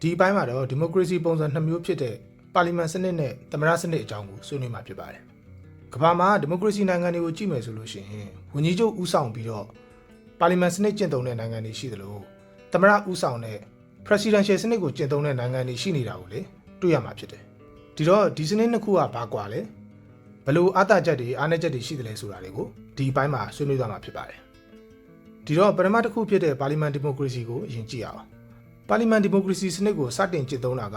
ဒီအပိုင်းမှာတော့ဒီမိုကရေစီပုံစံနှစ်မျိုးဖြစ်တဲ့ပါလီမန်စနစ်နဲ့သမ္မတစနစ်အကြောင်းကိုဆွေးနွေးမှာဖြစ်ပါတယ်။ကမ္ဘာမှာဒီမိုကရေစီနိုင်ငံတွေကိုကြည့်မယ်ဆိုလို့ရှိရင်ဝန်ကြီးချုပ်ဦးဆောင်ပြီးတော့ပါလီမန်စနစ်ကျင့်သုံးတဲ့နိုင်ငံတွေရှိသလိုသမ္မတဦးဆောင်တဲ့ presidential စနစ်ကိုကျင့်သုံးတဲ့နိုင်ငံတွေရှိနေတာကိုလေတွေ့ရမှာဖြစ်တယ်။ဒီတော့ဒီစနစ်နှစ်ခုကဘာကွာလဲဘယ်လိုအတားချက်တွေအားနည်းချက်တွေရှိတယ်လဲဆိုတာတွေကိုဒီအပိုင်းမှာဆွေးနွေးသွားမှာဖြစ်ပါတယ်။ဒီတော့ပထမတစ်ခုဖြစ်တဲ့ပါလီမန်ဒီမိုကရေစီကိုအရင်ကြည့်အောင်။ ပါလီမန်ဒီမိုကရေစီစနစ်ကိုစတင်ကျင့်သုံးတာက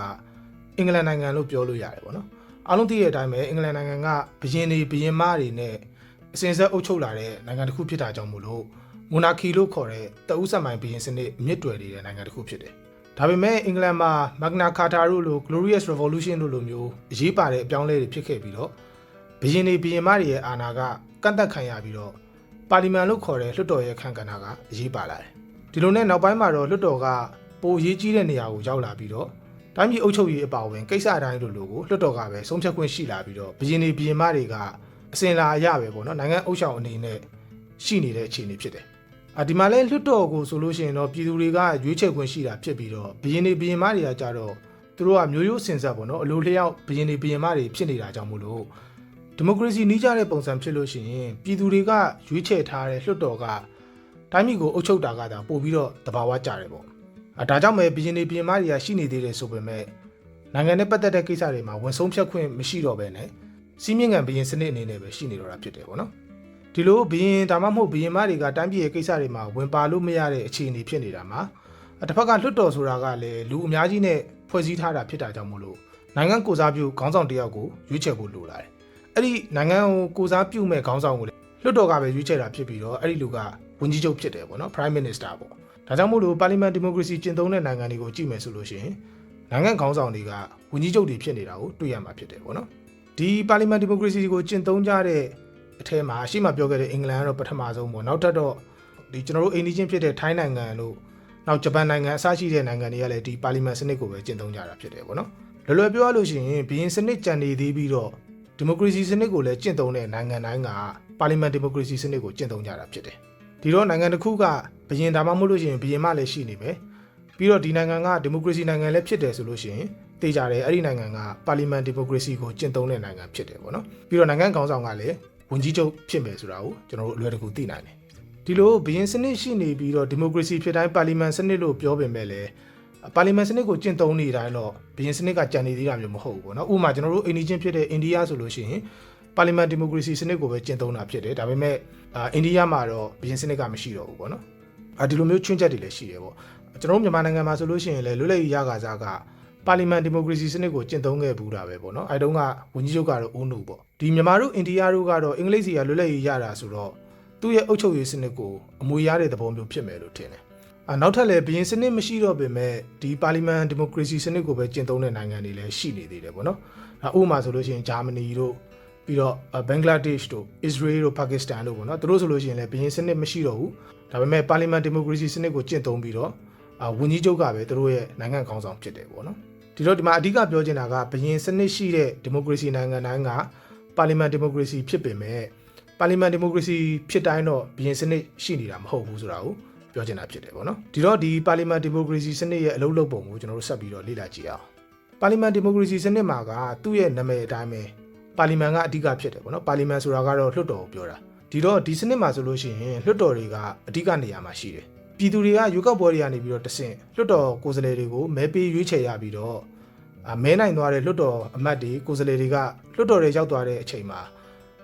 အင်္ဂလန်နိုင်ငံလို့ပြောလို့ရတယ်ပေါ့နော်အားလုံးသိတဲ့အတိုင်းပဲအင်္ဂလန်နိုင်ငံကဘရင်တွေဘရင်မတွေနဲ့အစဉ်ဆက်အုပ်ချုပ်လာတဲ့နိုင်ငံတစ်ခုဖြစ်တာကြောင့်မို့လို့မိုနာခီလို့ခေါ်တဲ့တအုပ်ဆက်မိုင်ဘရင်စနစ်မြစ်တွယ်နေတဲ့နိုင်ငံတစ်ခုဖြစ်တယ်ဒါပေမဲ့အင်္ဂလန်မှာ Magna Carta တို့လို Glorious Revolution တို့လိုမျိုးအရေးပါတဲ့အပြောင်းအလဲတွေဖြစ်ခဲ့ပြီးတော့ဘရင်တွေဘရင်မတွေရဲ့အာဏာကကန့်သက်ခံရပြီးတော့ပါလီမန်လို့ခေါ်တဲ့လွှတ်တော်ရဲ့ခန့်ကဏ္ဍကအရေးပါလာတယ်ဒီလိုနဲ့နောက်ပိုင်းမှာတော့လွှတ်တော်က ပိုရေးကြီးတဲ့နေရာကိုရောက်လာပြီးတော့တိုင်းပြည်အုပ်ချုပ်ရေးအပါအဝင်ကိစ္စအတိုင်းတို့လိုကိုလွှတ်တော်ကပဲဆုံးဖြတ်ခွင့်ရှိလာပြီးတော့ဘရင်တွေဘရင်မတွေကအစင်လာရပဲပေါ့နော်နိုင်ငံအုပ်ချုပ်အနေနဲ့ရှိနေတဲ့အခြေအနေဖြစ်တယ်။အာဒီမှာလဲလွှတ်တော်ကိုဆိုလို့ရှိရင်တော့ပြည်သူတွေကရွေးချယ်ခွင့်ရှိတာဖြစ်ပြီးတော့ဘရင်တွေဘရင်မတွေကကြတော့သူတို့ကမျိုးရိုးစင်ဆက်ပေါ့နော်အလိုလျောက်ဘရင်တွေဘရင်မတွေဖြစ်နေတာကြောင့်မို့လို့ဒီမိုကရေစီနှီးကြတဲ့ပုံစံဖြစ်လို့ရှိရင်ပြည်သူတွေကရွေးချယ်ထားတဲ့လွှတ်တော်ကတိုင်းပြည်ကိုအုပ်ချုပ်တာကသာပို့ပြီးတော့တဘာဝကြတယ်ပေါ့အဲ ဒါကြောင့်ပဲဘရင်နေဘရင်မတွေကရှိနေသေးတယ်ဆိုပေမဲ့နိုင်ငံနဲ့ပတ်သက်တဲ့ကိစ္စတွေမှာဝန်ဆုံးဖြတ်ခွင့်မရှိတော့ဘဲနဲ့စီးမြင့်ငံဘရင်စနစ်အနေနဲ့ပဲရှိနေတော့တာဖြစ်တယ်ပေါ့နော်ဒီလိုဘရင်ဒါမှမဟုတ်ဘရင်မတွေကတိုင်းပြည်ရဲ့ကိစ္စတွေမှာဝင်ပါလို့မရတဲ့အခြေအနေဖြစ်နေတာမှာအတစ်ဖက်ကလွတ်တော်ဆိုတာကလည်းလူအများကြီးနဲ့ဖွဲ့စည်းထားတာဖြစ်တာကြောင့်မို့လို့နိုင်ငံကိုစားပြုခေါင်းဆောင်တစ်ယောက်ကိုရွေးချယ်ဖို့လိုလာတယ်အဲ့ဒီနိုင်ငံကိုကိုစားပြုမဲ့ခေါင်းဆောင်ကိုလည်းလွတ်တော်ကပဲရွေးချယ်တာဖြစ်ပြီးတော့အဲ့ဒီလူကဝန်ကြီးချုပ်ဖြစ်တယ်ပေါ့နော် prime minister ပေါ့ ဒါကြောင့်မို့လို့ပါလီမန်ဒီမိုကရေစီကျင့်သုံးတဲ့နိုင်ငံတွေကိုကြည့်မယ်ဆိုလို့ရှိရင်နိုင်ငံခေါင်းဆောင်တွေကဝန်ကြီးချုပ်တွေဖြစ်နေတာကိုတွေ့ရမှာဖြစ်တယ်ပေါ့နော်ဒီပါလီမန်ဒီမိုကရေစီကိုကျင့်သုံးကြတဲ့အထက်မှာရှေ့မှာပြောခဲ့တဲ့အင်္ဂလန်ကတော့ပထမဆုံးပေါ့နောက်ထပ်တော့ဒီကျွန်တော်တို့အိန္ဒိချင်းဖြစ်တဲ့ထိုင်းနိုင်ငံတို့နောက်ဂျပန်နိုင်ငံအစရှိတဲ့နိုင်ငံတွေကလည်းဒီပါလီမန်စနစ်ကိုပဲကျင့်သုံးကြတာဖြစ်တယ်ပေါ့နော်လွယ်လွယ်ပြောရလို့ရှိရင်ဘီရင်စနစ်ကြံနေသေးပြီးတော့ဒီမိုကရေစီစနစ်ကိုလည်းကျင့်သုံးတဲ့နိုင်ငံတိုင်းကပါလီမန်ဒီမိုကရေစီစနစ်ကိုကျင့်သုံးကြတာဖြစ်တယ် ဒီတော့နိုင်ငံတစ်ခုကဘရင်ဒါမှမဟုတ်လို့ရှိရင်ဘရင်မလည်းရှိနေပဲပြီးတော့ဒီနိုင်ငံကဒီမိုကရေစီနိုင်ငံလည်းဖြစ်တယ်ဆိုလို့ရှိရင်တေးကြတယ်အဲ့ဒီနိုင်ငံကပါလီမန်ဒီမိုကရေစီကိုကျင့်သုံးတဲ့နိုင်ငံဖြစ်တယ်ပေါ့နော်ပြီးတော့နိုင်ငံခေါင်းဆောင်ကလည်းဝန်ကြီးချုပ်ဖြစ်မယ်ဆိုတာကိုကျွန်တော်တို့အလွယ်တကူသိနိုင်တယ်ဒီလိုဘရင်စနစ်ရှိနေပြီးတော့ဒီမိုကရေစီဖြစ်တိုင်းပါလီမန်စနစ်လို့ပြောပေမဲ့လည်းပါလီမန်စနစ်ကိုကျင့်သုံးနေတိုင်းတော့ဘရင်စနစ်ကကြံနေသေးတာမျိုးမဟုတ်ဘူးပေါ့နော်ဥပမာကျွန်တော်တို့အိန္ဒိချင်းဖြစ်တဲ့အိန္ဒိယဆိုလို့ရှိရင် ပါလီမန်ဒီမိုကရေစီစနစ်ကိုပဲကျင့်သုံးတာဖြစ်တယ်ဒါပေမဲ့အာအိန္ဒိယမှာတော့ဘရင်စနစ်ကမရှိတော့ဘူးပေါ့နော်အာဒီလိုမျိုးချွင်းချက်တွေလည်းရှိတယ်ပေါ့ကျွန်တော်တို့မြန်မာနိုင်ငံမှာဆိုလို့ရှိရင်လည်းလွတ်လပ်ရေးရကာစားကပါလီမန်ဒီမိုကရေစီစနစ်ကိုကျင့်သုံးခဲ့ဘူးတာပဲပေါ့နော်အဲတုန်းကဝန်ကြီးချုပ်ကတော့ဦးနုပေါ့ဒီမြန်မာတို့အိန္ဒိယတို့ကတော့အင်္ဂလိပ်စီကလွတ်လပ်ရေးရတာဆိုတော့သူ့ရဲ့အုပ်ချုပ်ရေးစနစ်ကိုအမွေရတဲ့သဘောမျိုးဖြစ်မယ်လို့ထင်တယ်အာနောက်ထပ်လည်းဘရင်စနစ်မရှိတော့ပေမဲ့ဒီပါလီမန်ဒီမိုကရေစီစနစ်ကိုပဲကျင့်သုံးတဲ့နိုင်ငံတွေလည်းရှိနေသေးတယ်ပေါ့နော်အဲဥပမာဆိုလို့ရှိရင်ဂျာမနီတို့ ပြီးတော့ဘင်္ဂလားဒေ့ရှ်တို့အစ္စရေးတို့ပါကစ္စတန်တို့ပေါ့နော်သူတို့ဆိုလို့ရှိရင်လည်းဘရင်စနစ်မရှိတော့ဘူးဒါပေမဲ့ပါလီမန်ဒီမိုကရေစီစနစ်ကိုကျင့်သုံးပြီးတော့အာဝန်ကြီးချုပ်ကပဲသူတို့ရဲ့နိုင်ငံခေါင်းဆောင်ဖြစ်တယ်ပေါ့နော်ဒီတော့ဒီမှာအဓိကပြောချင်တာကဘရင်စနစ်ရှိတဲ့ဒီမိုကရေစီနိုင်ငံတိုင်းကပါလီမန်ဒီမိုကရေစီဖြစ်ပေမဲ့ပါလီမန်ဒီမိုကရေစီဖြစ်တိုင်းတော့ဘရင်စနစ်ရှိနေတာမဟုတ်ဘူးဆိုတာကိုပြောချင်တာဖြစ်တယ်ပေါ့နော်ဒီတော့ဒီပါလီမန်ဒီမိုကရေစီစနစ်ရဲ့အလုပ်လုပ်ပုံကိုကျွန်တော်တို့ဆက်ပြီးတော့လေ့လာကြည့်အောင်ပါလီမန်ဒီမိုကရေစီစနစ်မှာကသူ့ရဲ့နာမည်အတိုင်းပဲ ပါလီမန်ကအဓိကဖြစ်တယ်ပေါ့နော်ပါလီမန်ဆိုတာကတော့လွှတ်တော်ကိုပြောတာဒီတော့ဒီစနစ်မှာဆိုလို့ရှိရင်လွှတ်တော်တွေကအဓိကနေရာမှာရှိတယ်ပြည်သူတွေကရွေးကောက်ပွဲတွေကနေပြီးတော့တဆင့်လွှတ်တော်ကိုယ်စားလှယ်တွေကိုမဲပေးရွေးချယ်ရပြီးတော့အာမဲနိုင်သွားတဲ့လွှတ်တော်အမတ်တွေကိုယ်စားလှယ်တွေကလွှတ်တော်တွေရောက်သွားတဲ့အချိန်မှာ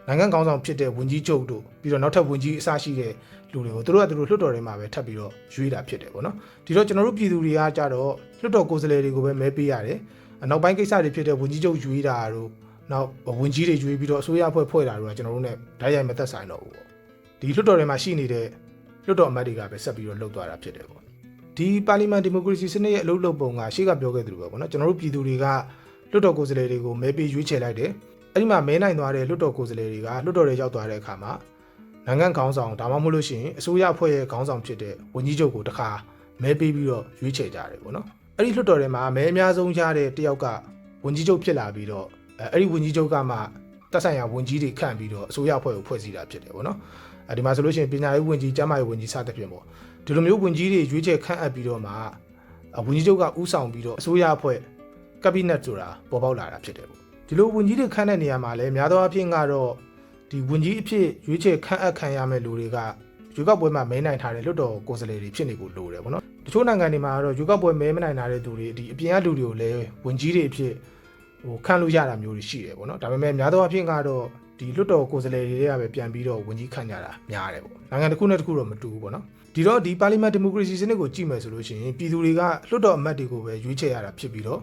နိုင်ငံကောင်းဆောင်ဖြစ်တဲ့ဝန်ကြီးချုပ်တို့ပြီးတော့နောက်ထပ်ဝန်ကြီးအစရှိတဲ့လူတွေကိုသူတို့ကသူတို့လွှတ်တော်တွေမှာပဲထပ်ပြီးတော့ရွေးတာဖြစ်တယ်ပေါ့နော်ဒီတော့ကျွန်တော်တို့ပြည်သူတွေကကြတော့လွှတ်တော်ကိုယ်စားလှယ်တွေကိုပဲမဲပေးရတယ်နောက်ပိုင်းကိစ္စတွေဖြစ်တဲ့ဝန်ကြီးချုပ်ရွေးတာတို့ နောက်ဝင်ကြီးတွေရွေးပြီးတော့အစိုးရအဖွဲ့ဖွဲ့တာတို့ကကျွန်တော်တို့ ਨੇ ဓာတ်ရိုက်မသက်ဆိုင်တော့ဘူးပေါ့ဒီလွှတ်တော်တွေမှာရှိနေတဲ့လွှတ်တော်အမတ်တွေကပဲဆက်ပြီးတော့လှုပ်သွားတာဖြစ်တယ်ပေါ့ဒီပါလီမန်ဒီမိုကရေစီစနစ်ရဲ့အလုပ်လုပ်ပုံကရှေ့ကပြောခဲ့သလိုပဲပေါ့နော်ကျွန်တော်တို့ပြည်သူတွေကလွှတ်တော်ကိုယ်စားလှယ်တွေကိုမဲပေးရွေးချယ်လိုက်တယ်အဲ့ဒီမှာမဲနိုင်သွားတဲ့လွှတ်တော်ကိုယ်စားလှယ်တွေကလွှတ်တော်တွေရောက်သွားတဲ့အခါမှာနိုင်ငံခေါင်းဆောင်ဒါမှမဟုတ်လို့ရှိရင်အစိုးရအဖွဲ့ရဲ့ခေါင်းဆောင်ဖြစ်တဲ့ဝန်ကြီးချုပ်ကိုတခါမဲပေးပြီးတော့ရွေးချယ်ကြတယ်ပေါ့နော်အဲ့ဒီလွှတ်တော်တွေမှာမဲအများဆုံးရတဲ့တယောက်ကဝန်ကြီးချုပ်ဖြစ်လာပြီးတော့ အဲအဲ့ဒီဝန်ကြီးချုပ်ကမှတက်ဆိုင်ရာဝန်ကြီးတွေခန့်ပြီးတော့အစိုးရအဖွဲ့ကိုဖွဲ့စည်းတာဖြစ်တယ်ပေါ့နော်အဲဒီမှာဆိုလို့ရှိရင်ပညာရေးဝန်ကြီးကျန်းမာရေးဝန်ကြီးစသဖြင့်ပေါ့ဒီလိုမျိုးဝန်ကြီးတွေရွေးချယ်ခန့်အပ်ပြီးတော့မှအဝန်ကြီးချုပ်ကဥဆောင်ပြီးတော့အစိုးရအဖွဲ့ကက်ဘိနက်ဆိုတာပေါ်ပေါက်လာတာဖြစ်တယ်ပေါ့ဒီလိုဝန်ကြီးတွေခန့်တဲ့နေရာမှာလည်းများသောအားဖြင့်ကတော့ဒီဝန်ကြီးအဖြစ်ရွေးချယ်ခန့်အပ်ခံရမယ့်လူတွေကရွေးကောက်ပွဲမှာမဲနိုင်ထားတဲ့လွတ်တော်ကိုယ်စားလှယ်တွေဖြစ်နေကိုလိုတယ်ပေါ့နော်တချို့နိုင်ငံတွေမှာကတော့ရွေးကောက်ပွဲမဲမနိုင်ထားတဲ့သူတွေဒီအပြင်ကလူတွေကိုလည်းဝန်ကြီးတွေအဖြစ် ဟိုခန့်လို့ရတာမျိုးတွေရှိတယ်ပေါ့နော်ဒါပေမဲ့များသောအားဖြင့်ကတော့ဒီလွတ်တော်ကိုယ်စားလှယ်တွေကပဲပြန်ပြီးတော့ဝန်ကြီးခန့်ကြတာများတယ်ပေါ့နိုင်ငံတစ်ခုနဲ့တစ်ခုတော့မတူဘူးပေါ့နော်ဒီတော့ဒီပါလီမန်ဒီမိုကရေစီစနစ်ကိုကြည့်မယ်ဆိုလို့ရှိရင်ပြည်သူတွေကလွှတ်တော်အမတ်တွေကိုပဲရွေးချယ်ရတာဖြစ်ပြီးတော့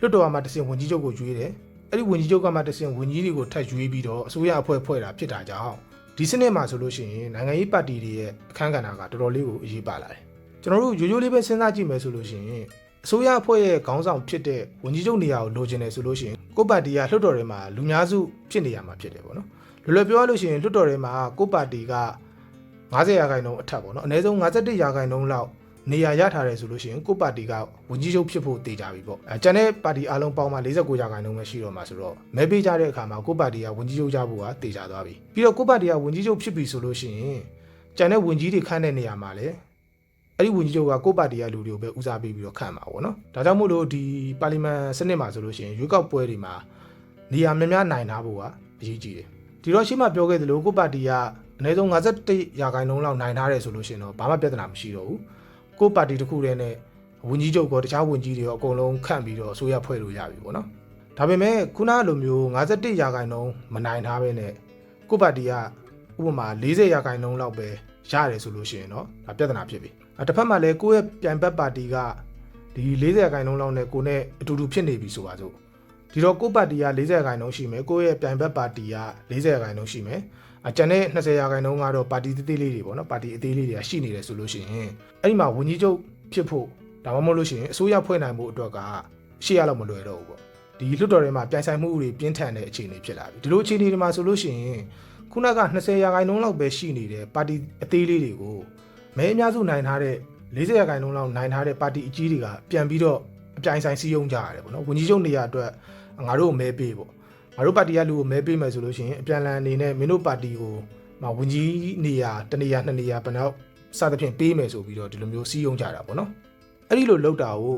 လွှတ်တော်ကမှတစင်ဝန်ကြီးချုပ်ကိုရွေးတယ်အဲ့ဒီဝန်ကြီးချုပ်ကမှတစင်ဝန်ကြီးတွေကိုထပ်ရွေးပြီးတော့အစိုးရအဖွဲ့ဖွဲ့တာဖြစ်တာကြောင့်ဒီစနစ်မှာဆိုလို့ရှိရင်နိုင်ငံရေးပါတီတွေရဲ့အခန်းကဏ္ဍကတော်တော်လေးကိုအရေးပါလာတယ်ကျွန်တော်တို့ရိုးရိုးလေးပဲစဉ်းစားကြည့်မယ်ဆိုလို့ရှိရင် အစိုးရအဖွဲ့ရဲ့ခေါင်းဆောင်ဖြစ်တဲ့ဝန်ကြီးချုပ်နေရာကိုလိုချင်တယ်ဆိုလို့ရှိရင်ကိုယ့်ပါတီကလွှတ်တော်ထဲမှာလူများစုဖြစ်နေရမှာဖြစ်တယ်ပေါ့နော်လွယ်လွယ်ပြောရလို့ရှိရင်လွှတ်တော်ထဲမှာကိုယ့်ပါတီက90ရာခိုင်နှုန်းအထက်ပေါ့နော်အနည်းဆုံး51ရာခိုင်နှုန်းလောက်နေရာရထားတယ်ဆိုလို့ရှိရင်ကိုယ့်ပါတီကဝန်ကြီးချုပ်ဖြစ်ဖို့တည်ကြပြီပေါ့အဲကျန်တဲ့ပါတီအားလုံးပေါင်းမှ49ရာခိုင်နှုန်းပဲရှိတော့မှာဆိုတော့မဲပေးကြတဲ့အခါမှာကိုယ့်ပါတီကဝန်ကြီးချုပ်ကြဖို့ကတည်ကြသွားပြီပြီးတော့ကိုယ့်ပါတီကဝန်ကြီးချုပ်ဖြစ်ပြီဆိုလို့ရှိရင်ကျန်တဲ့ဝန်ကြီးတွေခန့်တဲ့နေရာမှာလည်း အဲ့ဒီဝန်ကြီးချုပ်ကကိုယ့်ပါတီကလူတွေကိုပဲဦးစားပေးပြီးတော့ခန့်မှာပေါ့နော်ဒါကြောင့်မို့လို့ဒီပါလီမန်စနစ်မှာဆိုလို့ရှိရင်ရွေးကောက်ပွဲတွေမှာနေရာများများနိုင်ထားဖို့ကအရေးကြီးတယ်ဒီတော့ရှိမှပြောခဲ့သလိုကိုယ့်ပါတီကအနည်းဆုံး51ရာခိုင်နှုန်းလောက်နိုင်ထားတယ်ဆိုလို့ရှိရင်တော့ဘာမှပြဿနာမရှိတော့ဘူးကိုယ့်ပါတီတစ်ခုတည်းနဲ့ဝန်ကြီးချုပ်ကောတခြားဝန်ကြီးတွေရောအကုန်လုံးခန့်ပြီးတော့အစိုးရဖွဲ့လို့ရပြီပေါ့နော်ဒါပေမဲ့ခုနလိုမျိုး51ရာခိုင်နှုန်းမနိုင်ထားပဲနဲ့ကိုယ့်ပါတီကဥပမာ40ရာခိုင်နှုန်းလောက်ပဲရတယ်ဆိုလို့ရှိရင်တော့ဒါပြဿနာဖြစ်ပြီအဲ တစ်ဖက်မှာလည်းကိုယ့်ရဲ့ပြိုင်ဘက်ပါတီကဒီ40ရာခိုင်နှုန်းလောက်နဲ့ကိုယ်နဲ့အတူတူဖြစ်နေပြီဆိုပါစို့ဒီတော့ကိုယ့်ပါတီက40ရာခိုင်နှုန်းရှိမယ်ကိုယ့်ရဲ့ပြိုင်ဘက်ပါတီက40ရာခိုင်နှုန်းရှိမယ်အကျန်တဲ့20ရာခိုင်နှုန်းကတော့ပါတီသေးသေးလေးတွေပေါ့နော်ပါတီအသေးလေးတွေကရှိနေတယ်ဆိုလို့ရှိရင်အဲ့ဒီမှာဝန်ကြီးချုပ်ဖြစ်ဖို့ဒါမှမဟုတ်လို့ရှိရင်အစိုးရဖွဲ့နိုင်ဖို့အတွက်ကရှေ့ရလောက်မလွယ်တော့ဘူးပေါ့ဒီလွှတ်တော်ထဲမှာပြိုင်ဆိုင်မှုတွေပြင်းထန်တဲ့အခြေအနေဖြစ်လာပြီဒီလိုအခြေအနေတွေမှာဆိုလို့ရှိရင်ခုနက20ရာခိုင်နှုန်းလောက်ပဲရှိနေတဲ့ပါတီအသေးလေးတွေကို မဲအများစုနိုင်ထားတဲ့40ရာခိုင်နှုန်းလောက်နိုင်ထားတဲ့ပါတီအကြီးတွေကပြန်ပြီးတော့အပြိုင်ဆိုင်စည်းရုံးကြရတယ်ပေါ့နော်ဝန်ကြီးချုပ်နေရာအတွက်ငါတို့ကိုမဲပေးပေါ့ငါတို့ပါတီကလူကိုမဲပေးမယ်ဆိုလို့ရှိရင်အပြန်အလှန်အနေနဲ့မင်းတို့ပါတီကိုမဝန်ကြီးနေရာတစ်နေရာနှစ်နေရာဘယ်တော့စသဖြင့်ပေးမယ်ဆိုပြီးတော့ဒီလိုမျိုးစီးရုံးကြတာပေါ့နော်အဲ့ဒီလိုလုပ်တာကို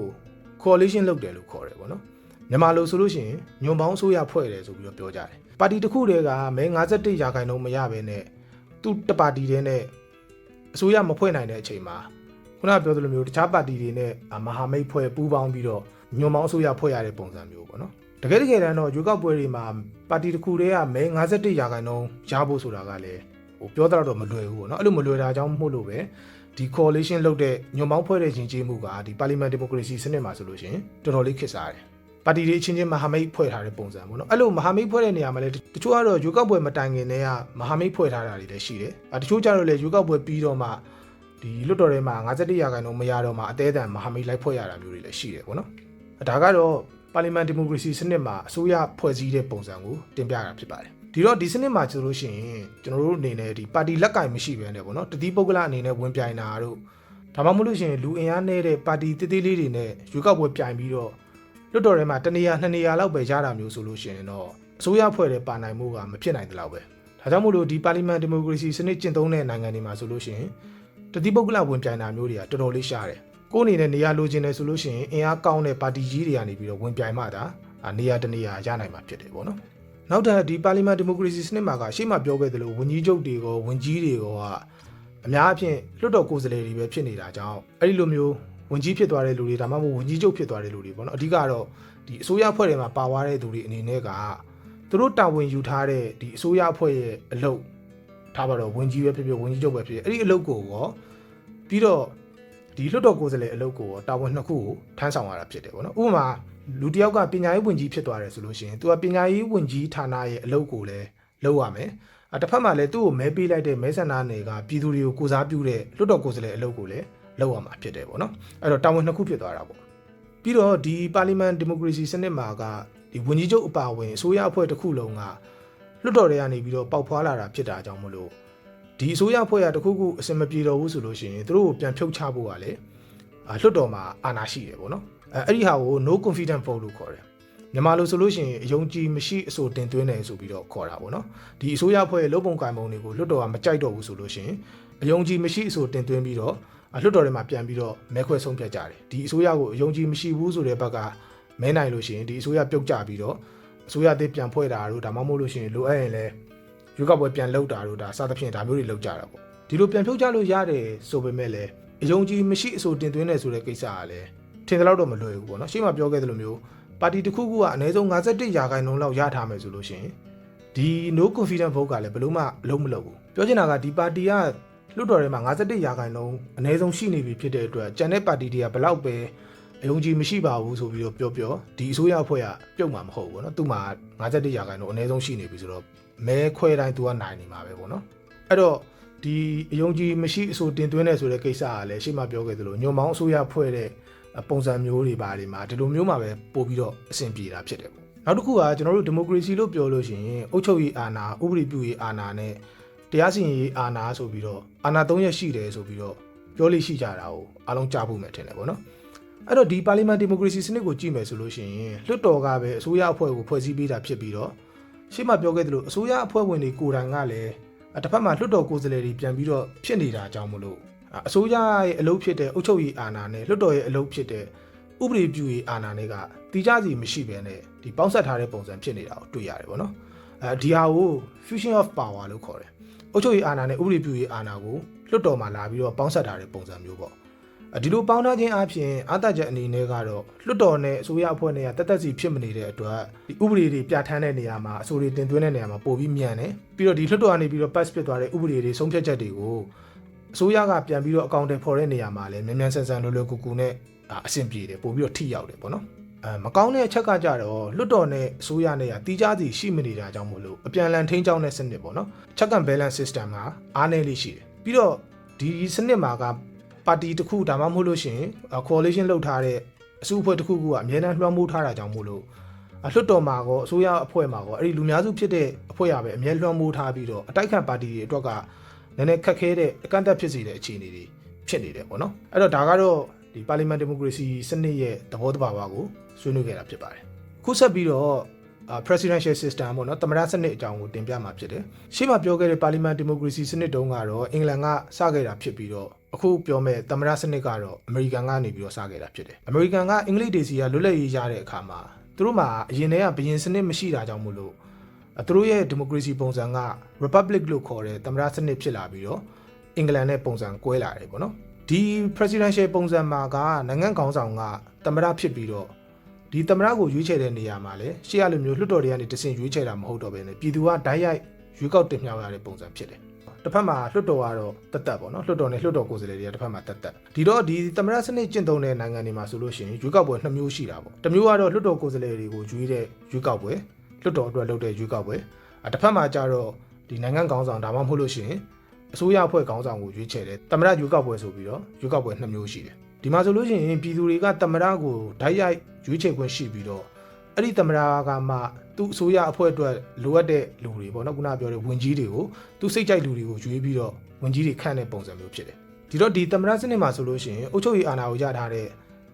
coalition လုပ်တယ်လို့ခေါ်တယ်ပေါ့နော်မြန်မာလိုဆိုလို့ရှိရင်ညွန်ပေါင်းအစိုးရဖွဲ့တယ်ဆိုပြီးတော့ပြောကြတယ်ပါတီတစ်ခုတည်းကမဲ51ရာခိုင်နှုန်းမရဘဲနဲ့သူတပါတီတည်းနဲ့ အစိုးရမဖွဲ့နိုင်တဲ့အချိန်မှာခုနကပြောသလိုမျိုးတခြားပါတီတွေနဲ့မဟာမိတ်ဖွဲ့ပူးပေါင်းပြီးတော့ညွန်ပေါင်းအစိုးရဖွဲ့ရတဲ့ပုံစံမျိုးပေါ့နော်တကယ်တကယ်တမ်းတော့ရွေးကောက်ပွဲတွေမှာပါတီတစ်ခုတည်းကမဲ51ရာခိုင်နှုန်းရဖို့ဆိုတာကလည်းဟိုပြောတော့တော့မလွယ်ဘူးပေါ့နော်အဲ့လိုမလွယ်တာကြောင့်မို့လို့ပဲဒီ coalition လုပ်တဲ့ညွန်ပေါင်းဖွဲ့တဲ့ချင်းချင်းမှုကဒီ parliament democracy စနစ်မှာဆိုလို့ရှိရင်တော်တော်လေးခက်စားတယ် ပါတီတွေအချင်းချင်းမဟာမိတ်ဖွဲ့ထားတဲ့ပုံစံပေါ့နော်အဲ့လိုမဟာမိတ်ဖွဲ့တဲ့နေရာမှာလည်းတချို့ကတော့ရွေးကောက်ပွဲမတိုင်ခင်တည်းကမဟာမိတ်ဖွဲ့ထားတာတွေလည်းရှိတယ်အဲတချို့ကျတော့လည်းရွေးကောက်ပွဲပြီးတော့မှဒီလွတ်တော်ထဲမှာ51ရာခိုင်နှုန်းမရတော့မှအသေးအံမဟာမိတ်လိုက်ဖွဲ့ရတာမျိုးတွေလည်းရှိတယ်ပေါ့နော်ဒါကတော့ပါလီမန်ဒီမိုကရေစီစနစ်မှာအစိုးရဖွဲ့စည်းတဲ့ပုံစံကိုတင်ပြတာဖြစ်ပါတယ်ဒီတော့ဒီစနစ်မှာဆိုလို့ရှိရင်ကျွန်တော်တို့အနေနဲ့ဒီပါတီလက်ကင်မရှိဘဲနဲ့ပေါ့နော်တတိပုဂ္ဂလအနေနဲ့ဝင်ပြိုင်တာတို့ဒါမှမဟုတ်လို့ရှိရင်လူအင်အားနည်းတဲ့ပါတီတေးသေးလေးတွေနဲ့ရွေးကောက်ပွဲပြိုင်ပြီးတော့ လွတ်တော်ထဲမှာတနေရာနှစ်နေရာလောက်ပဲရတာမျိုးဆိုလို့ရှိရင်တော့အစိုးရဖွဲ့တဲ့ပါနိုင်မှုကမဖြစ်နိုင်တဲ့လောက်ပဲဒါကြောင့်မို့လို့ဒီပါလီမန်ဒီမိုကရေစီစနစ်ကျင့်သုံးတဲ့နိုင်ငံတွေမှာဆိုလို့ရှိရင်တတိပုဂ္ဂလဝင်ပြိုင်တာမျိုးတွေကတော်တော်လေးရှားတယ်ကိုယ်အနေနဲ့နေရာလိုချင်တယ်ဆိုလို့ရှိရင်အင်အားကောင်းတဲ့ပါတီကြီးတွေကနေပြီးတော့ဝင်ပြိုင်မှသာအာနေရာတစ်နေရာရနိုင်မှာဖြစ်တယ်ပေါ့နော်။နောက်ထပ်ဒီပါလီမန်ဒီမိုကရေစီစနစ်မှာကရှေ့မှာပြောခဲ့သလိုဝန်ကြီးချုပ်တွေကဝန်ကြီးတွေကကအများအပြားလွတ်တော်ကိုယ်စားလှယ်တွေပဲဖြစ်နေတာကြောင့်အဲ့ဒီလိုမျိုး ဝန်ကြီးဖြစ်သွားတဲ့လူတွေဒါမှမဟုတ်ဝန်ကြီးချုပ်ဖြစ်သွားတဲ့လူတွေပေါ့နော်အဓိကတော့ဒီအစိုးရအဖွဲ့တွေမှာပါသွားတဲ့သူတွေအနေနဲ့ကသူတို့တာဝန်ယူထားတဲ့ဒီအစိုးရအဖွဲ့ရဲ့အလုပ်ထားပါတော့ဝန်ကြီးပဲဖြစ်ဖြစ်ဝန်ကြီးချုပ်ပဲဖြစ်ဖြစ်အဲ့ဒီအလုပ်ကိုရောပြီးတော့ဒီလွတ်တော်ကိုယ်စားလှယ်အလုပ်ကိုတာဝန်နှစ်ခုကိုထမ်းဆောင်ရတာဖြစ်တယ်ပေါ့နော်ဥပမာလူတစ်ယောက်ကပညာရေးဝန်ကြီးဖြစ်သွားတယ်ဆိုလို့ရှိရင်သူကပညာရေးဝန်ကြီးဌာနရဲ့အလုပ်ကိုလည်းလုပ်ရမယ်အတစ်ဖက်မှာလည်းသူ့ကိုမဲပေးလိုက်တဲ့မဲဆန္ဒနယ်ကပြည်သူတွေကိုကိုစားပြုတဲ့လွတ်တော်ကိုယ်စားလှယ်အလုပ်ကိုလည်း လုပ်ရမှာဖြစ်တယ်ပေါ့နော်အဲ့တော့တာဝန်နှစ်ခုဖြစ်သွားတာပေါ့ပြီးတော့ဒီပါလီမန်ဒီမိုကရေစီစနစ်မှာကဒီဝန်ကြီးချုပ်အပါအဝင်အစိုးရအဖွဲ့တစ်ခုလုံးကလွတ်တော်တွေကနေပြီးတော့ပေါက်ဖွာလာတာဖြစ်တာကြောင့်မလို့ဒီအစိုးရဖွဲ့ရတခုခုအစင်မပြေတော့ဘူးဆိုလို့ရှိရင်သူတို့ကိုပြန်ဖြုတ်ချဖို့ကလည်းအာလွတ်တော်မှာအာဏာရှိတယ်ပေါ့နော်အဲအဲ့ဒီဟာကို no confident vote လို့ခေါ်တယ်မြန်မာလိုဆိုလို့ရှိရင်အယုံကြည်မရှိအဆိုတင်သွင်းတယ်ဆိုပြီးတော့ခေါ်တာပေါ့နော်ဒီအစိုးရဖွဲ့ရဲ့လုပ်ပုံကံပုံတွေကိုလွတ်တော်ကမကြိုက်တော့ဘူးဆိုလို့ရှိရင်အယုံကြည်မရှိအဆိုတင်သွင်းပြီးတော့ လွှတ်တော်ထဲမှာပြန်ပြီးတော့မဲခွဲဆုံးဖြတ်ကြတယ်ဒီအစိုးရကိုအယုံကြည်မရှိဘူးဆိုတဲ့ဘက်ကမဲနိုင်လို့ရှိရင်ဒီအစိုးရပြုတ်ကျပြီးတော့အစိုးရအသစ်ပြန်ဖွဲ့တာတို့ဒါမှမဟုတ်လို့ရှိရင်လိုအပ်ရင်လည်းရွေးကောက်ပွဲပြန်လုပ်တာတို့ဒါစသဖြင့်ဒါမျိုးတွေလုပ်ကြတာပေါ့ဒီလိုပြန်ဖြုတ်ကြလို့ရတယ်ဆိုပေမဲ့လည်းအယုံကြည်မရှိအဆိုတင်သွင်းနေဆိုတဲ့ကိစ္စကလည်းထင်သလောက်တော့မလွယ်ဘူးပေါ့နော်ရှေ့မှာပြောခဲ့သလိုမျိုးပါတီတစ်ခုခုကအနည်းဆုံး51ရာခိုင်နှုန်းလောက်ရထားမယ်ဆိုလို့ရှိရင်ဒီ no confidence vote ကလည်းဘယ်လို့မှအလုံးမလုပ်ဘူးပြောချင်တာကဒီပါတီက လွှတ်တော်ထဲမှာ51ရာခိုင်နှုန်းအနည်းဆုံးရှိနေပြီဖြစ်တဲ့အတွက်ကျန်တဲ့ပါတီတွေကဘလောက်ပဲအယုံကြည်မရှိပါဘူးဆိုပြီးတော့ပြောပြောဒီအစိုးရအဖွဲ့ကပြုတ်မှာမဟုတ်ဘူးเนาะသူ့မှာ51ရာခိုင်နှုန်းအနည်းဆုံးရှိနေပြီဆိုတော့မဲခွဲတိုင်းသူကနိုင်နေမှာပဲပေါ့နော်အဲ့တော့ဒီအယုံကြည်မရှိအဆိုတင်သွင်းနေဆိုတဲ့ကိစ္စကလည်းရှေ့မှာပြောခဲ့သလိုညွန်မောင်းအစိုးရဖွဲ့တဲ့ပုံစံမျိုးတွေပါဒီမှာဒီလိုမျိုးမှာပဲပို့ပြီးတော့အဆင်ပြေတာဖြစ်တယ်ပေါ့နောက်တစ်ခုကကျွန်တော်တို့ဒီမိုကရေစီလို့ပြောလို့ရှိရင်အုပ်ချုပ်ရေးအာဏာဥပဒေပြုရေးအာဏာနဲ့ တရားစီရင်ရေးအာဏာဆိုပြီးတော့အာဏာ၃ရက်ရှိတယ်ဆိုပြီးတော့ပြောလို့ရှိကြတာကိုအားလုံးကြားဖို့မယ်ထင်တယ်ပေါ့နော်အဲ့တော့ဒီပါလီမန်ဒီမိုကရေစီစနစ်ကိုကြည့်မယ်ဆိုလို့ရှိရင်လွှတ်တော်ကပဲအစိုးရအဖွဲ့ကိုဖွဲ့စည်းပေးတာဖြစ်ပြီးတော့ရှေ့မှာပြောခဲ့သလိုအစိုးရအဖွဲ့ဝင်တွေကိုယ်တိုင်ကလည်းတစ်ဖက်မှာလွှတ်တော်ကိုယ်စားလှယ်တွေပြန်ပြီးတော့ဖြစ်နေတာအကြောင်းမလို့အစိုးရရဲ့အလုပ်ဖြစ်တဲ့အုပ်ချုပ်ရေးအာဏာနဲ့လွှတ်တော်ရဲ့အလုပ်ဖြစ်တဲ့ဥပဒေပြုရေးအာဏာတွေကတိကျစီမရှိဘဲနဲ့ဒီပေါင်းဆက်ထားတဲ့ပုံစံဖြစ်နေတာကိုတွေ့ရတယ်ပေါ့နော်အဲဒီဟာကို fusion of power လို့ခေါ်တယ် အုပ်ချုပ်ရေးအာဏာနဲ့ဥပဒေပြုရေးအာဏာကိုလွှတ်တော်မှာလာပြီးတော့ပေါင်းဆက်ထားတဲ့ပုံစံမျိုးပေါ့ဒီလိုပေါင်းထားခြင်းအပြင်အာတချက်အနေနဲ့ကတော့လွှတ်တော်နဲ့အစိုးရအဖွဲ့နဲ့တက်တက်စီဖြစ်မနေတဲ့အတွက်ဒီဥပဒေတွေပြဋ္ဌာန်းတဲ့နေရာမှာအဆိုတွေတင်သွင်းတဲ့နေရာမှာပို့ပြီးမြန်တယ်ပြီးတော့ဒီလွှတ်တော်ကနေပြီးတော့ pass ဖြစ်သွားတဲ့ဥပဒေတွေဆုံးဖြတ်ချက်တွေကိုအစိုးရကပြန်ပြီးတော့အကောင့်တွေဖော်တဲ့နေရာမှာလည်းမြန်မြန်ဆန်ဆန်လွယ်လွယ်ကူကူနဲ့အဆင်ပြေတယ်ပို့ပြီးတော့ထိရောက်တယ်ပေါ့နော်အဲ မကောင်းတဲ့အချက်ကကြတော့လွတ်တော်နဲ့အစိုးရနဲ့ကတီးခြားစီရှိမနေတာကြောင့်မို့လို့အပြန်အလှန်ထိန်းချောင်းတဲ့စနစ်ပေါ့နော် check and balance system ကအားနည်းလေးရှိတယ်ပြီးတော့ဒီစနစ်မှာကပါတီတစ်ခုဒါမှမဟုတ်လို့ရှိရင် coalition လုပ်ထားတဲ့အစုအဖွဲ့တစ်ခုခုကအများအားလွှမ်းမိုးထားတာကြောင့်မို့လို့လွှတ်တော်မှာကောအစိုးရအဖွဲ့မှာကောအဲ့ဒီလူများစုဖြစ်တဲ့အဖွဲ့ရပဲအများလွှမ်းမိုးထားပြီးတော့အတိုက်ခံပါတီတွေအတွက်ကနည်းနည်းခက်ခဲတဲ့အကန့်အသတ်ဖြစ်စေတဲ့အခြေအနေတွေဖြစ်နေတယ်ပေါ့နော်အဲ့တော့ဒါကတော့ ဒီပါလီမန်ဒီမိုကရေစီစနစ်ရဲ့သဘောတဘာဝကိုဆွေးနွေးခဲ့တာဖြစ်ပါတယ်ခုဆက်ပြီးတော့ presidential system ပေါ့နော်သမ္မတစနစ်အကြောင်းကိုတင်ပြမှာဖြစ်တယ်ရှေ့မှာပြောခဲ့တဲ့ပါလီမန်ဒီမိုကရေစီစနစ်တုန်းကတော့အင်္ဂလန်ကစခဲ့တာဖြစ်ပြီးတော့အခုပြောမဲ့သမ္မတစနစ်ကတော့အမေရိကန်ကနေပြီးတော့စခဲ့တာဖြစ်တယ်အမေရိကန်ကအင်္ဂလိပ်ဒေစီကလွတ်လပ်ရေးရတဲ့အခါမှာသူတို့မှာအရင်တည်းကဘရင်စနစ်မရှိတာကြောင့်မို့လို့သူတို့ရဲ့ဒီမိုကရေစီပုံစံက republic လို့ခေါ်တဲ့သမ္မတစနစ်ဖြစ်လာပြီးတော့အင်္ဂလန်နဲ့ပုံစံကွဲလာတယ်ပေါ့နော် ဒီ presidential ပုံစံမှာကနိုင်ငံခေါင်းဆောင်ကသမ္မတဖြစ်ပြီးတော့ဒီသမ္မတကိုရွေးချယ်တဲ့နေရာမှာလည်းရှေ့ရလိုမျိုးလွှတ်တော်တွေကနေတဆင့်ရွေးချယ်တာမဟုတ်တော့ဘဲနဲ့ပြည်သူကဓာတ်ရိုက်ရွေးကောက်တင်မြှောက်ရတဲ့ပုံစံဖြစ်တယ်တစ်ဖက်မှာလွှတ်တော်ကတော့တက်တက်ပေါ့နော်လွှတ်တော်နဲ့လွှတ်တော်ကိုယ်စားလှယ်တွေကတစ်ဖက်မှာတက်တက်ဒီတော့ဒီသမ္မတစနစ်ကျင့်သုံးတဲ့နိုင်ငံတွေမှာဆိုလို့ရှိရင်ရွေးကောက်ပွဲနှစ်မျိုးရှိတာပေါ့တစ်မျိုးကတော့လွှတ်တော်ကိုယ်စားလှယ်တွေကိုရွေးတဲ့ရွေးကောက်ပွဲလွှတ်တော်အတွက်လုပ်တဲ့ရွေးကောက်ပွဲတစ်ဖက်မှာကျတော့ဒီနိုင်ငံခေါင်းဆောင်ဒါမှမဟုတ်လို့ရှိရင် အစိုးရအဖွဲ့ခေါင်းဆောင်ကိုရွေးချယ်တယ်သမ္မတရွေးကောက်ပွဲဆိုပြီးတော့ရွေးကောက်ပွဲနှစ်မျိုးရှိတယ်ဒီမှာဆိုလို့ရှိရင်ပြည်သူတွေကသမ္မတကိုဓာတ်ရိုက်ရွေးချယ်ခွင့်ရှိပြီးတော့အဲ့ဒီသမ္မတကမှသူ့အစိုးရအဖွဲ့အတွက်လိုအပ်တဲ့လူတွေပေါ့နော်ခုနပြောတဲ့ဝင်ကြီးတွေကိုသူစိတ်ကြိုက်လူတွေကိုရွေးပြီးတော့ဝင်ကြီးတွေခန့်တဲ့ပုံစံမျိုးဖြစ်တယ်ဒီတော့ဒီသမ္မတစနစ်မှာဆိုလို့ရှိရင်အုပ်ချုပ်ရေးအာဏာကိုရထားတဲ့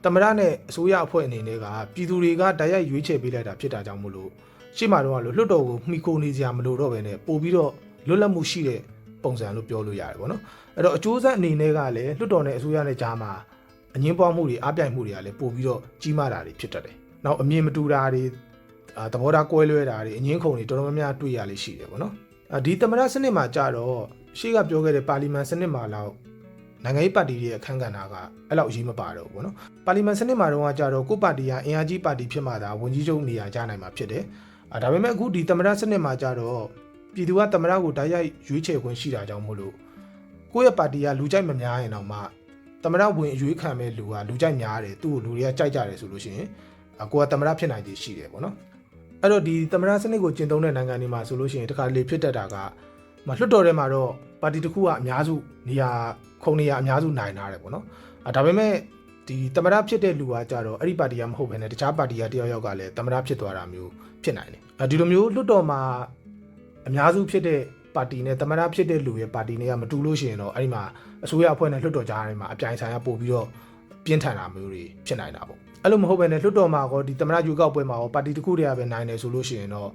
သမ္မတနဲ့အစိုးရအဖွဲ့အနေနဲ့ကပြည်သူတွေကဓာတ်ရိုက်ရွေးချယ်ပေးလိုက်တာဖြစ်တာကြောင့်မို့လို့ရှေ့မှာတော့လို့လွှတ်တော်ကိုမှီခိုနေကြမလို့တော့ပဲနဲ့ပို့ပြီးတော့လွတ်လပ်မှုရှိတဲ့ ပုံစံလို့ပြောလို့ရတယ်ပေါ့နော်အဲ့တော့အကျိုးဆက်အနေနဲ့ကလည်းလွှတ်တော်နဲ့အစိုးရနဲ့ကြားမှာအငင်းပွားမှုတွေအားပြိုင်မှုတွေကလည်းပို့ပြီးတော့ကြီးမားတာတွေဖြစ်တတ်တယ်နောက်အမြင်မတူတာတွေအာသဘောထားကွဲလွဲတာတွေအငင်းခုန်တွေတော်တော်များများတွေ့ရလိမ့်ရှိတယ်ပေါ့နော်အာဒီသမရစနစ်မှာကြတော့ရှေ့ကပြောခဲ့တဲ့ပါလီမန်စနစ်မှာလောက်နိုင်ငံရေးပါတီတွေရဲ့အခန်းကဏ္ဍကအဲ့လောက်အရေးမပါတော့ဘူးပေါ့နော်ပါလီမန်စနစ်မှာတော့ကြတော့ကိုပါတီကအင်အားကြီးပါတီဖြစ်မှသာဝန်ကြီးချုပ်နေရာကျနိုင်မှာဖြစ်တယ်အာဒါပေမဲ့အခုဒီသမရစနစ်မှာကြတော့ ပြည်သူကသမရကိုတိုက်ရိုက်ရွေးချယ်ခွင့်ရှိတာကြောင့်မို့လို့ကိုယ့်ရဲ့ပါတီကလူကြိုက်မများရင်တော့မှသမရဝင်အရွေးခံမဲ့လူကလူကြိုက်များတယ်သူ့ကိုလူတွေကကြိုက်ကြတယ်ဆိုလို့ရှိရင်အကိုကသမရဖြစ်နိုင်ခြေရှိတယ်ပေါ့နော်အဲ့တော့ဒီသမရစနစ်ကိုကျင့်သုံးတဲ့နိုင်ငံတွေမှာဆိုလို့ရှိရင်တခါလေဖြစ်တတ်တာကမလွှတ်တော်ထဲမှာတော့ပါတီတစ်ခုကအများစုနေရာခုံနေရာအများစုနိုင်ထားတယ်ပေါ့နော်အဲဒါပေမဲ့ဒီသမရဖြစ်တဲ့လူကကြတော့အဲ့ဒီပါတီကမဟုတ်ဘဲနဲ့တခြားပါတီကတယောက်ယောက်ကလည်းသမရဖြစ်သွားတာမျိုးဖြစ်နိုင်တယ်အဲဒီလိုမျိုးလွှတ်တော်မှာ အများစုဖြစ်တဲ့ပါတီနဲ့သမရဖြစ်တဲ့လူရဲ့ပါတီနဲ့ကမတူလို့ရှိရင်တော့အဲ့ဒီမှာအစိုးရအဖွဲ့နဲ့လွှတ်တော်ကြားထဲမှာအပြိုင်ဆိုင်ကပို့ပြီးတော့ပြင်းထန်တာမျိုးတွေဖြစ်နိုင်တာပေါ့အဲ့လိုမဟုတ်ဘဲနဲ့လွှတ်တော်မှာကောဒီသမရယူကောက်ပွဲမှာကောပါတီတစ်ခုတည်းကပဲနိုင်တယ်ဆိုလို့ရှိရင်တော့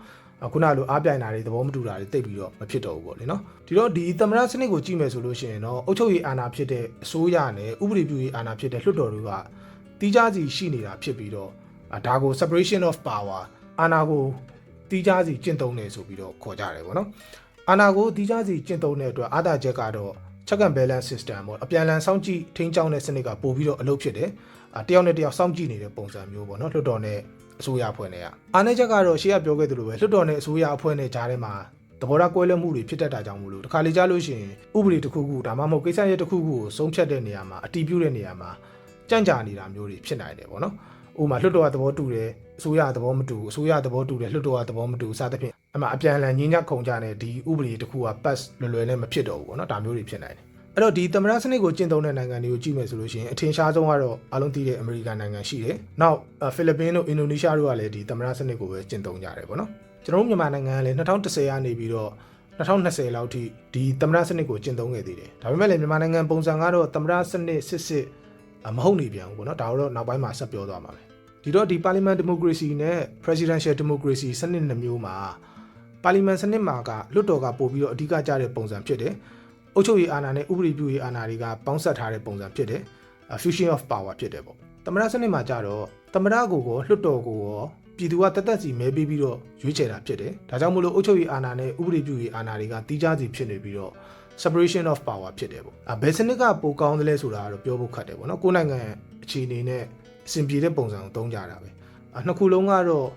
အခုနလိုအားပြိုင်တာတွေသဘောမတူတာတွေတိတ်ပြီးတော့မဖြစ်တော့ဘူးပေါ့လေနော်ဒီတော့ဒီသမရစနစ်ကိုကြည့်မယ်ဆိုလို့ရှိရင်တော့အုပ်ချုပ်ရေးအာဏာဖြစ်တဲ့အစိုးရနဲ့ဥပဒေပြုရေးအာဏာဖြစ်တဲ့လွှတ်တော်တွေကတီးခြားစီရှိနေတာဖြစ်ပြီးတော့အာဒါကို separation of power အာဏာကို တီးခြားစီကျင့်သုံးတယ်ဆိုပြီးတော့ခေါ်ကြတယ်ပေါ့နော်အာဏာကိုတီးခြားစီကျင့်သုံးတဲ့အတွက်အာသာချက်ကတော့ check and balance system ပေါ့အပြန်အလှန်စောင့်ကြည့်ထိန်းကျောင်းတဲ့စနစ်ကပို့ပြီးတော့အလုပ်ဖြစ်တယ်အာတယောက်နဲ့တယောက်စောင့်ကြည့်နေတဲ့ပုံစံမျိုးပေါ့နော်လွှတ်တော်နဲ့အစိုးရအဖွဲ့နဲ့ကအားနည်းချက်ကတော့ရှေ့ကပြောခဲ့သလိုပဲလွှတ်တော်နဲ့အစိုးရအဖွဲ့နဲ့ကြားထဲမှာသဘောထားကွဲလွဲမှုတွေဖြစ်တတ်တာကြောင့်မို့လို့တခါလေကြားလို့ရှိရင်ဥပဒေတစ်ခုခုဒါမှမဟုတ်ကိစ္စရပ်တစ်ခုခုကိုဆုံးဖြတ်တဲ့နေရာမှာအတီးပြုတဲ့နေရာမှာကြန့်ကြာနေတာမျိုးတွေဖြစ်နိုင်တယ်ပေါ့နော်ဥပမာလွှတ်တော်ကသဘောတူတယ် အစိုးရကသဘောမတူဘူးအစိုးရကသဘောတူတယ်လွှတ်တော်ကသဘောမတူဘူးစသဖြင့်အမှအပြန်အလှန်ညှင်းညခုံကြတဲ့ဒီဥပဒေတစ်ခုက pass လွယ်လွယ်နဲ့မဖြစ်တော့ဘူးပေါ့နော်ဒါမျိုးတွေဖြစ်နိုင်တယ်အဲ့တော့ဒီသမရစနစ်ကိုကျင့်သုံးတဲ့နိုင်ငံတွေကိုကြည့်မယ်ဆိုလို့ရှိရင်အထင်ရှားဆုံးကတော့အားလုံးသိတဲ့အမေရိကန်နိုင်ငံရှိတယ်။နောက်ဖိလစ်ပင်းတို့အင်ဒိုနီးရှားတို့ကလည်းဒီသမရစနစ်ကိုပဲကျင့်သုံးကြတယ်ပေါ့နော်။ကျွန်တော်တို့မြန်မာနိုင်ငံကလည်း2010ကနေပြီးတော့2020လောက်ထိဒီသမရစနစ်ကိုကျင့်သုံးခဲ့သေးတယ်။ဒါပေမဲ့လည်းမြန်မာနိုင်ငံပုံစံကတော့သမရစနစ်စစ်စစ်မဟုတ်နေပြန်ဘူးပေါ့နော်။ဒါတော့နောက်ပိုင်းမှာဆက်ပြောသွားမှာပဲ။ ဒီတော့ဒီ Parliament Democracy နဲ့ Presidential Democracy စနစ်နှစ်မျိုးမှာ Parliament စနစ်မှာကလွတ်တော်ကပို့ပြီးတော့အဓိကကျတဲ့ပုံစံဖြစ်တယ်။အုပ်ချုပ်ရေးအာဏာနဲ့ဥပဒေပြုရေးအာဏာတွေကပေါင်းစပ်ထားတဲ့ပုံစံဖြစ်တယ်။ fusion of power ဖြစ်တယ်ပေါ့။သမရစနစ်မှာကြတော့သမရကိုကောလွတ်တော်ကိုကောပြည်သူကတက်တက်စီမဲပေးပြီးတော့ရွေးချယ်တာဖြစ်တယ်။ဒါကြောင့်မို့လို့အုပ်ချုပ်ရေးအာဏာနဲ့ဥပဒေပြုရေးအာဏာတွေကတီးခြားစီဖြစ်နေပြီးတော့ separation of power ဖြစ်တယ်ပေါ့။အဲဘယ်စနစ်ကပိုကောင်းသလဲဆိုတာကတော့ပြောဖို့ခက်တယ်ပေါ့နော်။ကိုယ်နိုင်ငံအခြေအနေနဲ့ အဆင်ပြေတဲ့ပုံစံကိုသုံးကြတာပဲ။အဲနှစ်ခုလုံးကတော့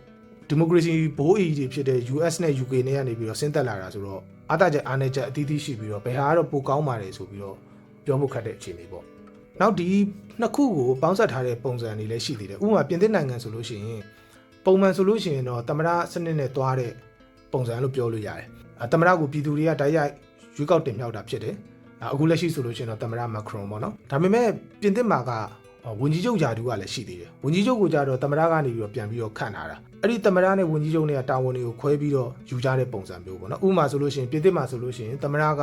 ဒီမိုကရေစီဘိုးအီတွေဖြစ်တဲ့ US နဲ့ UK နဲ့ကနေပြီးတော့ဆင်းသက်လာတာဆိုတော့အားတချက်အားနည်းချက်အသီးသီးရှိပြီးတော့ဘယ်ဟာကတော့ပိုကောင်းပါတယ်ဆိုပြီးတော့ပြောဖို့ခက်တဲ့အခြေအနေပေါ့။နောက်ဒီနှစ်ခုကိုပေါင်းစပ်ထားတဲ့ပုံစံတွေလည်းရှိသေးတယ်။ဥပမာပြင်သစ်နိုင်ငံဆိုလို့ရှိရင်ပုံမှန်ဆိုလို့ရှိရင်တော့တမရစနစ်နဲ့သွားတဲ့ပုံစံလို့ပြောလို့ရတယ်။အဲတမရကိုပြည်သူတွေကတိုက်ရိုက်ရွေးကောက်တင်မြှောက်တာဖြစ်တယ်။အခုလက်ရှိဆိုလို့ရှိရင်တော့တမရမက်ခရွန်ပေါ့နော်။ဒါပေမဲ့ပြင်သစ်မှာက ဝန်ကြီးချုပ်ဂျာဒူကလည်းရှိသေးတယ်။ဝန်ကြီးချုပ်ကိုကြတော့တမရကနေပြီးတော့ပြန်ပြီးတော့ခန့်ထားတာ။အဲ့ဒီတမရနဲ့ဝန်ကြီးချုပ်နဲ့တာဝန်တွေကိုခွဲပြီးတော့ယူကြတဲ့ပုံစံမျိုးပေါ့နော်။ဥပမာဆိုလို့ရှိရင်ပြင်သစ်မှာဆိုလို့ရှိရင်တမရက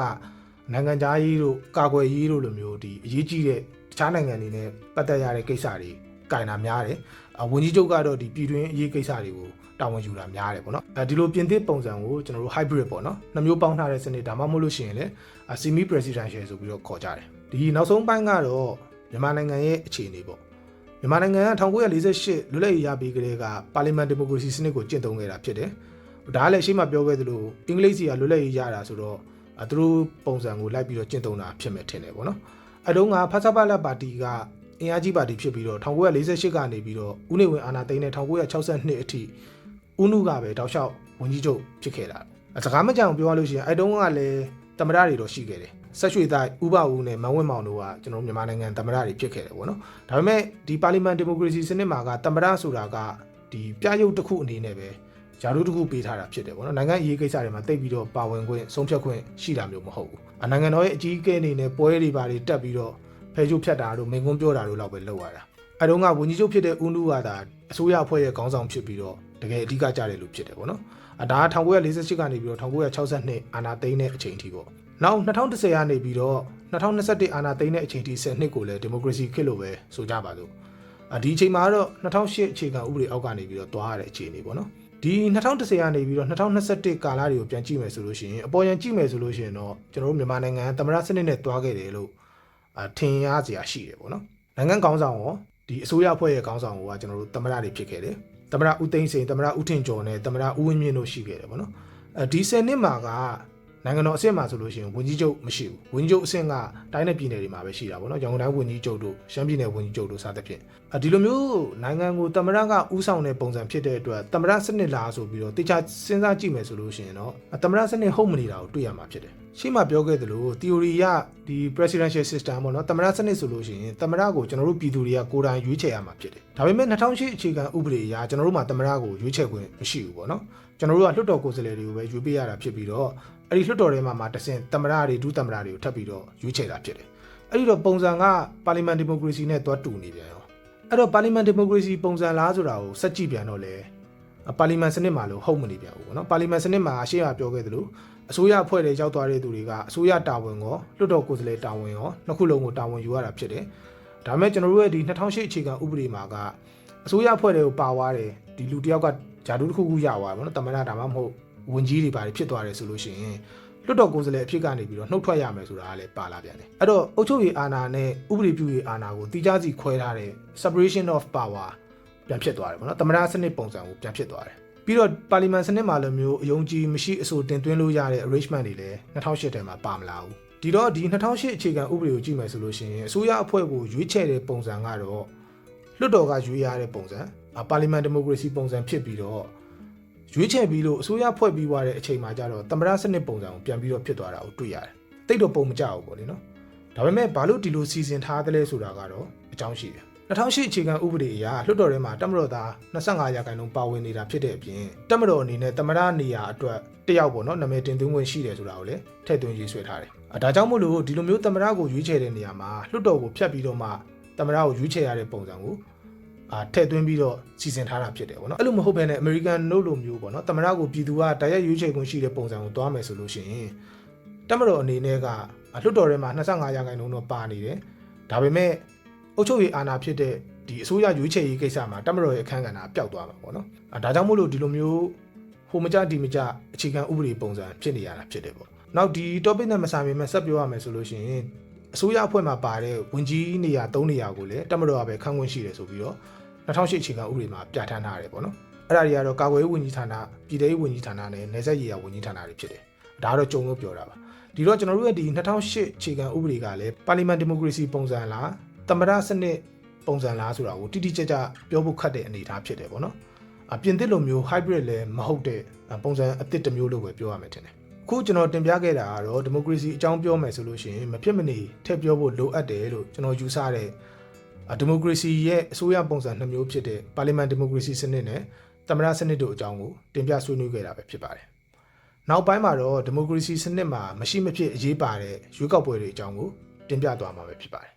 နိုင်ငံသားရေးတို့ကာကွယ်ရေးတို့လိုမျိုးဒီအရေးကြီးတဲ့တခြားနိုင်ငံတွေနဲ့ပတ်သက်ရတဲ့ကိစ္စတွေကင်တာများတယ်။အဝန်ကြီးချုပ်ကတော့ဒီပြည်တွင်းအရေးကိစ္စတွေကိုတာဝန်ယူတာများတယ်ပေါ့နော်။အဲဒီလိုပြင်သစ်ပုံစံကိုကျွန်တော်တို့ hybrid ပေါ့နော်။နှမျိုးပေါင်းထားတဲ့စနစ်ဒါမှမဟုတ်လို့ရှိရင်လည်း semi presidential ဆိုပြီးတော့ခေါ်ကြတယ်။ဒီနောက်ဆုံးပိုင်းကတော့ မြန်မာနိုင်ငံရဲ့အခြေအနေပေါ့။မြန်မာနိုင်ငံက1948လွတ်လပ်ရေးရပြီးကလေးကပါလီမန်ဒီမိုကရေစီစနစ်ကိုကျင့်သုံးခဲ့တာဖြစ်တယ်။ဒါကလည်းရှေ့မှာပြောခဲ့သလိုအင်္ဂလိပ်စီကလွတ်လပ်ရေးရတာဆိုတော့အဲသူတို့ပုံစံကိုလိုက်ပြီးတော့ကျင့်သုံးတာဖြစ်မယ်ထင်တယ်ပေါ့နော်။အဲတုန်းကဖဆပလက်ပါတီကအင်အားကြီးပါတီဖြစ်ပြီးတော့1948ကနေပြီးတော့ဦးနေဝင်အာဏာသိမ်းတဲ့1962အထိဦးနုကပဲတောက်လျှောက်ဝန်ကြီးချုပ်ဖြစ်ခဲ့တာ။စကားမကြောင်ပြောရလို့ရှိရင်အဲတုန်းကလည်းတမရတွေတော့ရှိခဲ့တယ်။ဆက်ရွှေသားဥပဦးနဲ့မန်ဝင်းမောင်တို့ကကျွန်တော်မြန်မာနိုင်ငံတမရတွေဖြစ်ခဲ့တယ်ပေါ့နော်။ဒါပေမဲ့ဒီပါလီမန်ဒီမိုကရေစီစနစ်မှာကတမရဆိုတာကဒီပြရုပ်တစ်ခုအနေနဲ့ပဲယာတို့တစ်ခုပေးထားတာဖြစ်တယ်ပေါ့နော်နိုင်ငံရေးကိစ္စတွေမှာတိတ်ပြီးတော့ပါဝင်ခွင့်ဆုံးဖြတ်ခွင့်ရှိတာမျိုးမဟုတ်ဘူးအနိုင်ငံတော်ရဲ့အကြီးအကဲအနေနဲ့ပွဲတွေပါတွေတက်ပြီးတော့ဖဲချိုးဖြတ်တာတို့မိန်ကွန်းပြောတာတို့လောက်ပဲလုပ်ရတာအဲတုန်းကဝန်ကြီးချုပ်ဖြစ်တဲ့ဦးနုကသာအစိုးရအဖွဲ့ရဲ့ခေါင်းဆောင်ဖြစ်ပြီးတော့တကယ်အဓိကကြတယ်လို့ဖြစ်တယ်ပေါ့နော်အဒါက1948ကနေပြီးတော့1962အာဏာသိမ်းတဲ့အချိန်အထိပေါ့ နောက်2010ကနေပြီးတော့2021အာဏာသိမ်းတဲ့အချိန်ထိ10နှစ်ကိုလည်းဒီမိုကရေစီခေတ်လို့ပဲဆိုကြပါစို့အဒီအချိန်မှာတော့2008အခြေခံဥပဒေအောက်ကနေပြီးတော့တွားရတဲ့အခြေအနေပေါ့နော်ဒီ2010ကနေပြီးတော့2021ကာလတွေကိုပြန်ကြည့်မယ်ဆိုလို့ရှိရင်အပေါ်ရန်ကြည့်မယ်ဆိုလို့ရှိရင်တော့ကျွန်တော်တို့မြန်မာနိုင်ငံသမရစနစ်နဲ့တွားခဲ့တယ်လို့အထင်ရစရာရှိတယ်ပေါ့နော်နိုင်ငံကောင်းဆောင်ရောဒီအစိုးရအဖွဲ့ရဲ့ကောင်းဆောင်ကကျွန်တော်တို့သမရတွေဖြစ်ခဲ့တယ်သမရဦးသိန်းစိန်သမရဦးထင်ကျော်နဲ့သမရဦးဝင်းမြင့်တို့ရှိခဲ့တယ်ပေါ့နော်အဲဒီ10နှစ်မှာက နိုင်ငံတော်အဆင့်မှာဆိုလို့ရှိရင်ဝန်ကြီးချုပ်မရှိဘူးဝန်ကြီးချုပ်အဆင့်ကတိုင်းနယ်ပြည်နယ်တွေမှာပဲရှိတာပေါ့နော်ရန်ကုန်တိုင်းဝန်ကြီးချုပ်တို့ရှမ်းပြည်နယ်ဝန်ကြီးချုပ်တို့စသဖြင့်အဲဒီလိုမျိုးနိုင်ငံကိုတမရကဥဆောင်တဲ့ပုံစံဖြစ်တဲ့အတွက်တမရစနစ်လားဆိုပြီးတော့တေချာစဉ်းစားကြည့်မယ်ဆိုလို့ရှိရင်တော့တမရစနစ်ဟုတ်မနေတာကိုတွေ့ရမှာဖြစ်တယ် ရှေ့မှာပြောခဲ့သလို theory ရဒီ presidential system ပေါ့နော်တမရစနစ်ဆိုလို့ရှိရင်တမရကိုကျွန်တော်တို့ပြည်သူတွေကကိုယ်တိုင်ရွေးချယ်ရမှာဖြစ်တယ်ဒါပေမဲ့2008အခြေခံဥပဒေအရကျွန်တော်တို့မှာတမရကိုရွေးချယ်ခွင့်မရှိဘူးပေါ့နော်ကျွန်တော်တို့ကလွှတ်တော်ကိုယ်စားလှယ်တွေကိုပဲရွေးပေးရတာဖြစ်ပြီးတော့အဲ့ဒီလွှတ်တော်ထဲမှာမှာတဆင်တမရတွေဒုတမရတွေကိုထပ်ပြီးတော့ရွေးချယ်တာဖြစ်တယ်အဲ့ဒီတော့ပုံစံကပါလီမန်ဒီမိုကရေစီနဲ့တွားတူနေပြန်ရောအဲ့တော့ပါလီမန်ဒီမိုကရေစီပုံစံလားဆိုတာကိုစက်ကြည့်ပြန်တော့လေပါလီမန်စနစ်မှာလို့ဟုတ်မနေပြန်ဘူးပေါ့နော်ပါလီမန်စနစ်မှာအရှိအပြောခဲ့သလို အစိုးရအဖွဲ့တွေရောက်သွားတဲ့သူတွေကအစိုးရတာဝန်ရောလွှတ်တော်ကိုယ်စားလှယ်တာဝန်ရောနှစ်ခုလုံးကိုတာဝန်ယူရတာဖြစ်တယ်ဒါပေမဲ့ကျွန်တော်တို့ရဲ့ဒီ2008အခြေခံဥပဒေမှာကအစိုးရအဖွဲ့တွေကိုပါသွားတယ်ဒီလူတယောက်ကဂျာဒူးတစ်ခုခုရသွားတယ်ပေါ့နော်တမန်တော်ဒါမှမဟုတ်ဝန်ကြီးတွေပါတယ်ဖြစ်သွားတယ်ဆိုလို့ရှိရင်လွတ်တော်ကိုယ်စားလှယ်အဖြစ်ကနေပြီးတော့နှုတ်ထွက်ရမယ်ဆိုတာကလည်းပါလာပြန်တယ်အဲ့တော့အုပ်ချုပ်ရေးအာဏာနဲ့ဥပဒေပြုရေးအာဏာကိုတိကျစီခွဲထားတဲ့ separation of power ပြန်ဖြစ်သွားတယ်ပေါ့နော်သမ္မတစနစ်ပုံစံကိုပြန်ဖြစ်သွားတယ် ပြီးတော့ပါလီမန်စနစ်မှာလိုမျိုးအယုံကြည်မရှိအဆိုတင်သွင်းလို့ရတဲ့ arrangement တွေလည်း2008ထဲမှာပါမလာဘူးဒီတော့ဒီ2008အခြေခံဥပဒေကိုကြည့်မယ်ဆိုလို့ရှိရင်အစိုးရအဖွဲ့ကိုရွေးချယ်တဲ့ပုံစံကတော့လွှတ်တော်ကရွေးရတဲ့ပုံစံအာပါလီမန်ဒီမိုကရေစီပုံစံဖြစ်ပြီးတော့ရွေးချယ်ပြီးလို့အစိုးရဖွဲ့ပြီးသွားတဲ့အချိန်မှာကျတော့သမ္မတစနစ်ပုံစံကိုပြန်ပြီးတော့ဖြစ်သွားတာကိုတွေ့ရတယ်တိတ်တော့ပုံမကြဘူးပေါ့လေနော်ဒါပေမဲ့ဘာလို့ဒီလိုစီစဉ်ထားသလဲဆိုတာကတော့အကြောင်းရှိတယ် 2008အခြေခံဥပဒေအရလွှတ်တော်ထဲမှာတမတော်သား25ရာခိုင်နှုန်းပါဝင်နေတာဖြစ်တဲ့အပြင်တမတော်အနေနဲ့တမရနေရာအတွက်တယောက်ပေါ့နော်နာမည်တင်သွင်းခွင့်ရှိတယ်ဆိုတာကိုလည်းထည့်သွင်းရေးဆွဲထားတယ်။အဲဒါကြောင့်မို့လို့ဒီလိုမျိုးတမရကိုရွေးချယ်တဲ့နေရာမှာလွှတ်တော်ကိုဖျက်ပြီးတော့မှတမရကိုရွေးချယ်ရတဲ့ပုံစံကိုအာထည့်သွင်းပြီးတော့စီစဉ်ထားတာဖြစ်တယ်ပေါ့နော်။အဲ့လိုမဟုတ်ဘဲနဲ့ American နို့လိုမျိုးပေါ့နော်တမရကိုပြည်သူကတိုက်ရိုက်ရွေးချယ်ခွင့်ရှိတဲ့ပုံစံကိုတွားမယ်ဆိုလို့ရှိရင်တမတော်အနေနဲ့ကလွှတ်တော်ထဲမှာ25ရာခိုင်နှုန်းတော့ပါနေတယ်။ဒါပေမဲ့ အုပ်ချုပ်ရေးအာဏာဖြစ်တဲ့ဒီအစိုးရရွေးချယ်ရေးကိစ္စမှာတမတော်ရဲ့အခမ်းကဏ္ဍပျောက်သွားမှာပေါ့နော်။အဲဒါကြောင့်မို့လို့ဒီလိုမျိုးဟိုမကြဒီမကြအခြေခံဥပဒေပုံစံဖြစ်နေရတာဖြစ်တယ်ပေါ့။နောက်ဒီ topic နဲ့မဆိုင်ပေမဲ့ဆက်ပြောရမယ်ဆိုလို့ရှိရင်အစိုးရအဖွဲ့မှာပါတဲ့ဝင်ကြီးနေရာ၃နေရာကိုလည်းတမတော်ကပဲခန့်ခွင့်ရှိတယ်ဆိုပြီးတော့2008အခြေခံဥပဒေမှာပြဋ္ဌာန်းထားတယ်ပေါ့နော်။အဲ့ဒါတွေကတော့ကာကွယ်ရေးဝန်ကြီးဌာနပြည်ထောင်ရေးဝန်ကြီးဌာနနဲ့နယ်စပ်ရေးရာဝန်ကြီးဌာနတွေဖြစ်တယ်။ဒါကတော့ကြုံလို့ပြောတာပါ။ဒီတော့ကျွန်တော်တို့ရဲ့ဒီ2008အခြေခံဥပဒေကလည်းပါလီမန်ဒီမိုကရေစီပုံစံလား သမ္မတစနစ်ပုံစံလားဆိုတာကိုတိတိကျကျပြောဖို့ခက်တဲ့အနေအထားဖြစ်တယ်ပေါ့နော်။အပြင်သစ်လိုမျိုး hybrid လည်းမဟုတ်တဲ့ပုံစံအသစ်တစ်မျိုးလို့ပဲပြောရမယ်ထင်တယ်။အခုကျွန်တော်တင်ပြခဲ့တာကတော့ဒီမိုကရေစီအကြောင်းပြောမယ်ဆိုလို့ရှိရင်မဖြစ်မနေထည့်ပြောဖို့လိုအပ်တယ်လို့ကျွန်တော်ယူဆတဲ့ဒီမိုကရေစီရဲ့အစိုးရပုံစံနှစ်မျိုးဖြစ်တဲ့ပါလီမန်ဒီမိုကရေစီစနစ်နဲ့သမ္မတစနစ်တို့အကြောင်းကိုတင်ပြဆွေးနွေးခဲ့တာပဲဖြစ်ပါတယ်။နောက်ပိုင်းမှာတော့ဒီမိုကရေစီစနစ်မှာမရှိမဖြစ်အရေးပါတဲ့ရွေးကောက်ပွဲတွေအကြောင်းကိုတင်ပြသွားမှာပဲဖြစ်ပါတယ်။